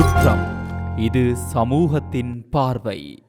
குற்றம். இது சமூகத்தின் பார்வை.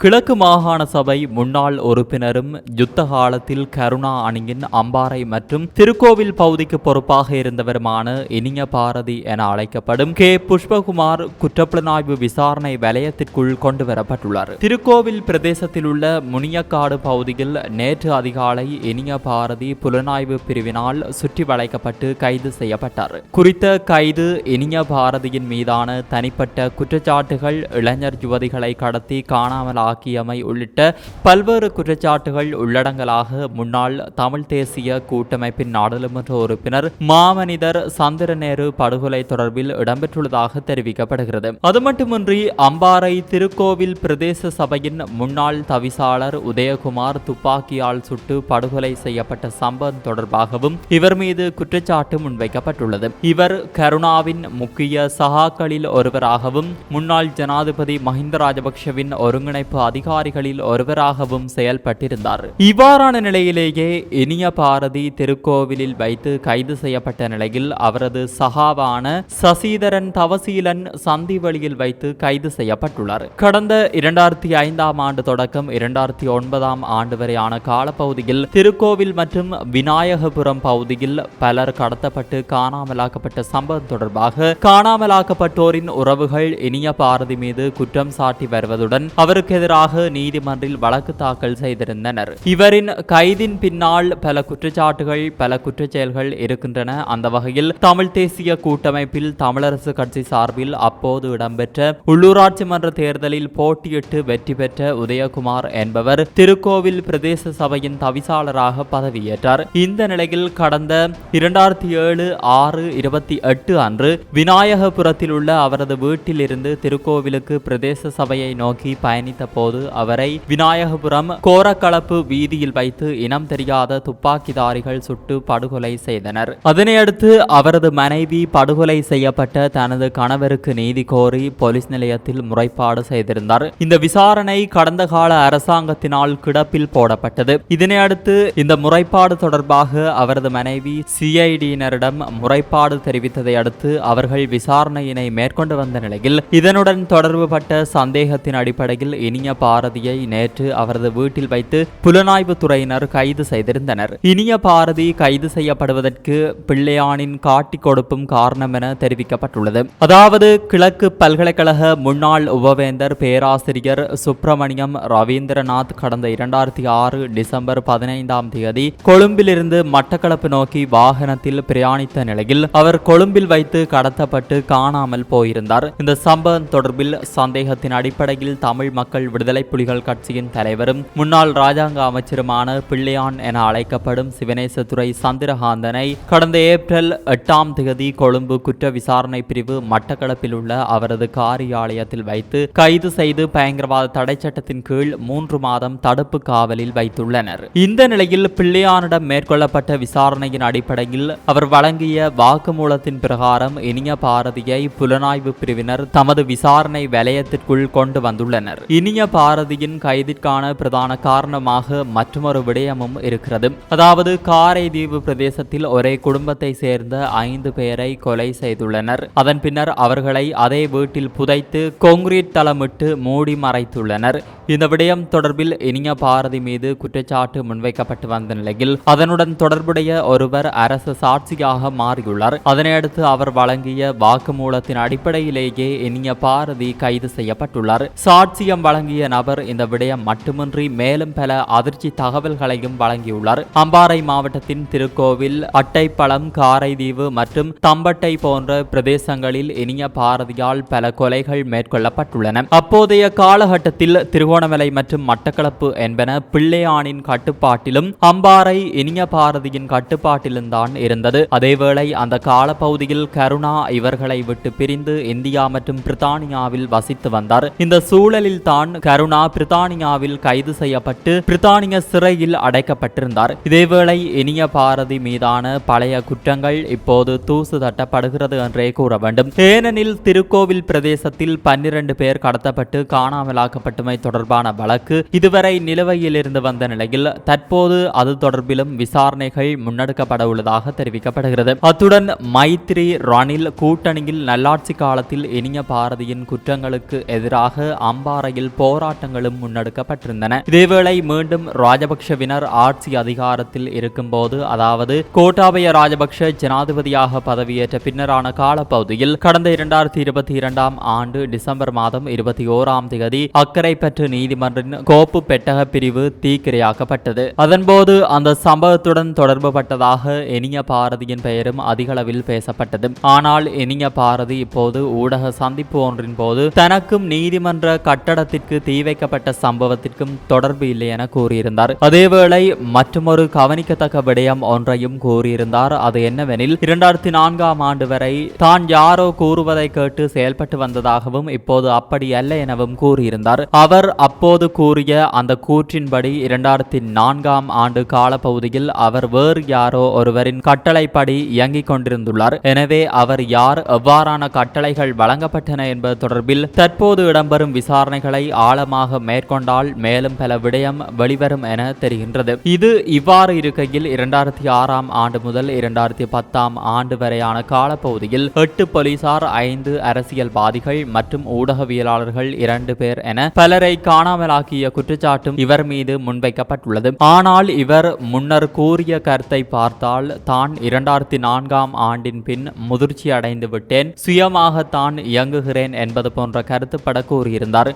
கிழக்கு மாகாண சபை முன்னாள் உறுப்பினரும் யுத்த காலத்தில் கருணா அணியின் அம்பாறை மற்றும் திருக்கோவில் பகுதிக்கு பொறுப்பாக இருந்தவருமான இனிய பாரதி என அழைக்கப்படும் கே. புஷ்பகுமார் குற்றப்புலனாய்வு விசாரணை வலயத்திற்குள் கொண்டு வரப்பட்டுள்ளார் திருக்கோவில் பிரதேசத்தில் உள்ள முனியக்காடு பகுதியில் நேற்று அதிகாலை இனிய பாரதி புலனாய்வு பிரிவினால் சுற்றி வளைக்கப்பட்டு கைது செய்யப்பட்டார். குறித்த கைது இனிய பாரதியின் மீதான தனிப்பட்ட குற்றச்சாட்டுகள் இளைஞர் யுவதிகளை கடத்தி காணாமல் தாக்கியமை உள்ளிட்ட பல்வேறு குற்றச்சாட்டுகள் உள்ளடங்கலாக முன்னாள் தமிழ் தேசிய கூட்டமைப்பின் நாடாளுமன்ற உறுப்பினர் மாமனிதர் சந்திரநேரு படுகொலை தொடர்பில் இடம்பெற்றுள்ளதாக தெரிவிக்கப்படுகிறது. அது மட்டுமின்றி அம்பாறை திருக்கோவில் பிரதேச சபையின் முன்னாள் தவிசாளர் உதயகுமார் துப்பாக்கியால் சுட்டு படுகொலை செய்யப்பட்ட சம்பவம் தொடர்பாகவும் இவர் மீது குற்றச்சாட்டு முன்வைக்கப்பட்டுள்ளது. இவர் கருணாவின் முக்கிய சகாக்களில் ஒருவராகவும் முன்னாள் ஜனாதிபதி மஹிந்த ராஜபக்ஷவின் ஒருங்கிணைப்பு அதிகாரிகளில் ஒருவராகவும் செயல்பட்டிருந்தார். இவ்வாறான நிலையிலேயே இனிய பாரதி திருக்கோவிலில் வைத்து கைது செய்யப்பட்ட நிலையில் அவரது சகாவான சசிதரன் தவசீலன் சந்திவெளியில் வைத்து கைது செய்யப்பட்டுள்ளார். கடந்த இரண்டாயிரத்தி ஐந்தாம் ஆண்டு தொடக்கம் இரண்டாயிரத்தி ஒன்பதாம் ஆண்டு வரையான காலப்பகுதியில் திருக்கோவில் மற்றும் விநாயகபுரம் பகுதியில் பலர் கடத்தப்பட்டு காணாமலாக்கப்பட்ட சம்பவம் தொடர்பாக காணாமலாக்கப்பட்டோரின் உறவுகள் இனிய பாரதி மீது குற்றம் சாட்டி வருவதுடன் அவருக்கு எதிராக நீதிமன்றில் வழக்கு தாக்கல் செய்திருந்தனர். இவரின் கைதின் பின்னால் பல குற்றச்சாட்டுகள் பல குற்றச்செயல்கள் இருக்கின்றன. அந்த வகையில் தமிழ் தேசிய கூட்டமைப்பில் தமிழரசு கட்சி சார்பில் அப்போது இடம்பெற்ற உள்ளூராட்சி மன்ற தேர்தலில் போட்டியிட்டு வெற்றி பெற்ற உதயகுமார் என்பவர் திருக்கோவில் பிரதேச சபையின் தவிசாளராக பதவியேற்றார். இந்த நிலையில் கடந்த இரண்டாயிரத்தி ஏழு ஆறு இருபத்தி எட்டு அன்று விநாயகபுரத்தில் உள்ள அவரது வீட்டில் இருந்து திருக்கோவிலுக்கு பிரதேச சபையை நோக்கி பயணித்த போது அவரை விநாயகபுரம் கோரக்களப்பு வீதியில் வைத்து இனம் தெரியாத துப்பாக்கிதாரிகள் சுட்டு படுகொலை செய்தனர். அதனையடுத்து அவரது மனைவி படுகொலை செய்யப்பட்ட தனது கணவருக்கு நீதி கோரி போலீஸ் நிலையத்தில் முறைப்பாடு செய்திருந்தார். இந்த விசாரணை கடந்த கால அரசாங்கத்தினால் கிடப்பில் போடப்பட்டது. இதனையடுத்து இந்த முறைப்பாடு தொடர்பாக அவரது மனைவி சிஐடியினரிடம் முறைப்பாடு தெரிவித்ததை அடுத்து அவர்கள் விசாரணையினை மேற்கொண்டு வந்த நிலையில் இதனுடன் தொடர்புபட்ட சந்தேகத்தின் அடிப்படையில் இனிய பாரதியை நேற்று அவரது வீட்டில் வைத்து புலனாய்வு துறையினர் கைது செய்திருந்தனர். இனிய பாரதி கைது செய்யப்படுவதற்கு பிள்ளையானின் காட்டி கொடுப்பும் காரணம் என தெரிவிக்கப்பட்டுள்ளது. அதாவது கிழக்கு பல்கலைக்கழக முன்னாள் உபவேந்தர் பேராசிரியர் சுப்பிரமணியம் ரவீந்திரநாத் கடந்த இரண்டாயிரத்தி ஆறு டிசம்பர் பதினைந்தாம் தேதி கொழும்பிலிருந்து மட்டக்களப்பு நோக்கி வாகனத்தில் பிரயாணித்த நிலையில் அவர் கொழும்பில் வைத்து கடத்தப்பட்டு காணாமல் போயிருந்தார். இந்த சம்பவம் தொடர்பில் சந்தேகத்தின் அடிப்படையில் தமிழ் மக்கள் விடுதலை புலிகள் கட்சியின் தலைவரும் முன்னாள் ராஜாங்க அமைச்சருமான பிள்ளையான் என அழைக்கப்படும் சிவனேசதுரை சந்திரகாந்தனை கடந்த ஏப்ரல் எட்டாம் தேதி கொழும்பு குற்ற விசாரணை பிரிவு மட்டக்களப்பில் உள்ள அவரது காரியாலயத்தில் வைத்து கைது செய்து பயங்கரவாத தடை சட்டத்தின் கீழ் மூன்று மாதம் தடுப்பு காவலில் வைத்துள்ளனர். இந்த நிலையில் பிள்ளையானிடம் மேற்கொள்ளப்பட்ட விசாரணையின் அடிப்படையில் அவர் வழங்கிய வாக்குமூலத்தின் பிரகாரம் இனிய பாரதியை புலனாய்வு பிரிவினர் தமது விசாரணை வலயத்திற்குள் கொண்டு வந்துள்ளனர். இனிய பாரதியின் கைதிற்கான பிரதான காரணமாக மற்றொரு விடயமும் இருக்கிறது. அதாவது காரைதீவு பிரதேசத்தில் ஒரே குடும்பத்தை சேர்ந்த ஐந்து பேரை கொலை செய்துள்ளனர். அதன் பின்னர் அவர்களை அதே வீட்டில் புதைத்து கொங்கிரீட் தளமிட்டு மூடி மறைத்துள்ளனர். இந்த விடயம் தொடர்பில் இனிய பாரதி மீது குற்றச்சாட்டு முன்வைக்கப்பட்டு வந்த நிலையில் அதனுடன் தொடர்புடைய ஒருவர் அரசு சாட்சியாக மாறியுள்ளார். அதனையடுத்து அவர் வழங்கிய வாக்குமூலத்தின் அடிப்படையிலேயே இனிய பாரதி கைது செய்யப்பட்டுள்ளார். சாட்சியம் வழங்க வழங்கிய நபர் இந்த விடயம் மட்டுமின்றி மேலும் பல அதிர்ச்சி தகவல்களையும் வழங்கியுள்ளார். அம்பாறை மாவட்டத்தின் திருக்கோவில் அட்டைப்பழம் காரைதீவு மற்றும் தம்பட்டை போன்ற பிரதேசங்களில் இனிய பாரதியால் பல கொலைகள் மேற்கொள்ளப்பட்டுள்ளன. அப்போதைய காலகட்டத்தில் திருகோணமலை மற்றும் மட்டக்களப்பு என்பன பிள்ளையானின் கட்டுப்பாட்டிலும் அம்பாறை இனிய பாரதியின் கட்டுப்பாட்டிலும் தான் இருந்தது. அதேவேளை அந்த காலப்பகுதியில் கருணா இவர்களை விட்டு பிரிந்து இந்தியா மற்றும் பிரித்தானியாவில் வசித்து வந்தார். இந்த சூழலில் தான் கருணா பிரித்தானியாவில் கைது செய்யப்பட்டு பிரித்தானிய சிறையில் அடைக்கப்பட்டிருந்தார். இதேவேளை இனிய பாரதி மீதான பழைய குற்றங்கள் இப்போது தூசு தட்டப்படுகிறது என்றே கூற வேண்டும். ஏனெனில் திருக்கோவில் பிரதேசத்தில் பன்னிரண்டு பேர் கடத்தப்பட்டு காணாமலாக்கப்பட்டமை தொடர்பான வழக்கு இதுவரை நிலுவையில் இருந்து வந்த நிலையில் தற்போது அது தொடர்பிலும் விசாரணைகள் முன்னெடுக்கப்பட உள்ளதாக தெரிவிக்கப்படுகிறது. அத்துடன் மைத்ரி ரணில் கூட்டணியில் நல்லாட்சி காலத்தில் இனிய பாரதியின் குற்றங்களுக்கு எதிராக அம்பாறையில் போ போராட்டங்களும் முன்னெடுக்கப்பட்டிருந்தன. இதேவேளை மீண்டும் ராஜபக்ஷவினர் ஆட்சி அதிகாரத்தில் இருக்கும்போது அதாவது கோட்டாபய ராஜபக்ஷ ஜனாதிபதியாக பதவியேற்ற பின்னரான காலப்பகுதியில் கடந்த இரண்டாயிரத்தி இருபத்தி இரண்டாம் ஆண்டு டிசம்பர் மாதம் இருபத்தி ஓராம் தேதி அக்கரைப்பற்று நீதிமன்றின் கோப்பு பெட்டக பிரிவு தீக்கிரையாக்கப்பட்டது. அதன்போது அந்த சம்பவத்துடன் தொடர்பு பட்டதாக எனிய பாரதியின் பெயரும் அதிகளவில் பேசப்பட்டது. ஆனால் எனிய பாரதி இப்போது ஊடக சந்திப்பு ஒன்றின் போது தனக்கும் நீதிமன்ற கட்டடத்திற்கு தீ வைக்கப்பட்ட சம்பவத்திற்கும் தொடர்பு இல்லை என கூறியிருந்தார். அதேவேளை மற்றொரு கவனிக்கத்தக்க விடயம் ஒன்றையும் கூறியிருந்தார். அது என்னவெனில் இரண்டாயிரத்தி நான்காம் ஆண்டு வரை தான் யாரோ கூறுவதை கேட்டு செயல்பட்டு வந்ததாகவும் இப்போது அப்படி அல்ல எனவும் கூறியிருந்தார். அவர் அப்போது கூறிய அந்த கூற்றின்படி இரண்டாயிரத்தி நான்காம் ஆண்டு காலப்பகுதியில் அவர் வேறு யாரோ ஒருவரின் கட்டளைப்படி இயங்கிக் கொண்டிருந்துள்ளார். எனவே அவர் யார் எவ்வாறான கட்டளைகள் வழங்கப்பட்டன என்பது தொடர்பில் தற்போது இடம்பெறும் விசாரணைகளை ஆழமாக மேற்கொண்டால் மேலும் பல விடயம் வெளிவரும் என தெரிகின்றது. இது இவ்வாறு இருக்கையில் இரண்டாயிரத்தி ஆறாம் ஆண்டு முதல் இரண்டாயிரத்தி பத்தாம் ஆண்டு வரையான காலப்பகுதியில் எட்டு போலீசார் ஐந்து அரசியல்வாதிகள் மற்றும் ஊடகவியலாளர்கள் இரண்டு பேர் என பலரை காணாமலாக்கிய குற்றச்சாட்டும் இவர் மீது முன்வைக்கப்பட்டுள்ளது. ஆனால் இவர் முன்னர் கூறிய கருத்தை பார்த்தால் தான் இரண்டாயிரத்தி நான்காம் ஆண்டின் பின் முதிர்ச்சி அடைந்து விட்டேன் சுயமாக தான் இயங்குகிறேன் என்பது போன்ற கருத்துப்பட கூறியிருந்தார்.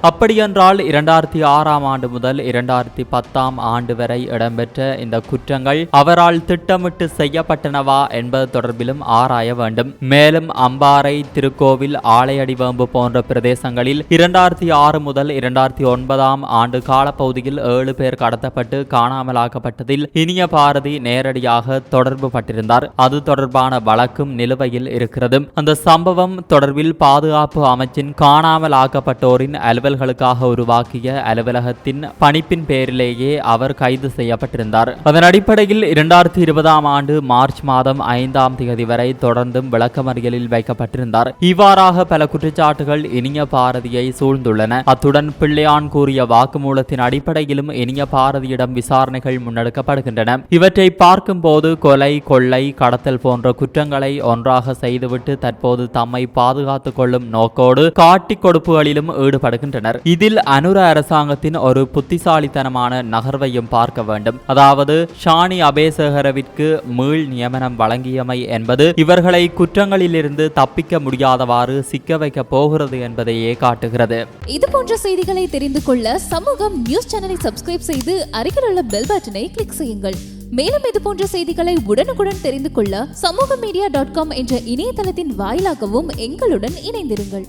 அப்படியென்றால் இரண்டாயிரத்தி ஆறாம் ஆண்டு முதல் இரண்டாயிரத்தி பத்தாம் ஆண்டு வரை இடம்பெற்ற இந்த குற்றங்கள் அவரால் திட்டமிட்டு செய்யப்பட்டனவா என்பது தொடர்பிலும் ஆராய வேண்டும். மேலும் அம்பாறை திருக்கோவில் ஆலையடிவேம்பு போன்ற பிரதேசங்களில் இரண்டாயிரத்தி ஆறு முதல் இரண்டாயிரத்தி ஒன்பதாம் ஆண்டு காலப்பகுதியில் ஏழு பேர் கடத்தப்பட்டு காணாமலாக்கப்பட்டதில் இனிய பாரதி நேரடியாக தொடர்பு பட்டிருந்தார். அது தொடர்பான வழக்கும் நிலுவையில் இருக்கிறது. அந்த சம்பவம் தொடர்பில் பாதுகாப்பு அமைச்சின் காணாமல் ஆக்கப்பட்டோரின் அலுவல்களுக்காக உருவாக்கிய அலுவலகத்தின் பணிப்பின் பேரிலேயே அவர் கைது செய்யப்பட்டிருந்தார். அதன் அடிப்படையில் இரண்டாயிரத்தி இருபதாம் ஆண்டு மார்ச் மாதம் ஐந்தாம் தேதி வரை தொடர்ந்தும் விளக்கமறியலில் வைக்கப்பட்டிருந்தார். இவ்வாறாக பல குற்றச்சாட்டுகள் இனிய பாரதியை சூழ்ந்துள்ளன. அத்துடன் பிள்ளையான் கூறிய வாக்குமூலத்தின் அடிப்படையிலும் இனிய பாரதியிடம் விசாரணைகள் முன்னெடுக்கப்படுகின்றன. இவற்றை பார்க்கும்போது கொலை கொள்ளை கடத்தல் போன்ற குற்றங்களை ஒன்றாக செய்துவிட்டு தற்போது தம்மை பாதுகாத்துக் கொள்ளும் நோக்கோடு காட்டி கொடுப்புகளிலும் ஈடுபடுகின்றனர். இதில் அனுர அரசாங்கத்தின் ஒரு புத்திசாலித்தனமான நகர்வையும் பார்க்க வேண்டும். அதாவது ஷானி அபேசகரவிற்கு மீள் நியமனம் வழங்கியமை என்பது இவர்களை குற்றங்களிலிருந்து தப்பிக்க முடியாதவாறு சிக்க வைக்க போகிறது என்பதையே காட்டுகிறது. இது போன்ற செய்திகளை தெரிந்து கொள்ள சமூகம் நியூஸ் சேனலை சப்ஸ்கிரைப் செய்து அருகில் உள்ள பெல் பட்டனை கிளிக் செய்யுங்கள். மேலும் இது போன்ற செய்திகளை உடனுக்குடன் தெரிந்து கொள்ள சமூக மீடியா டாட் காம் என்ற இணையதளத்தின் வாயிலாகவும் எங்களுடன் இணைந்திருங்கள்.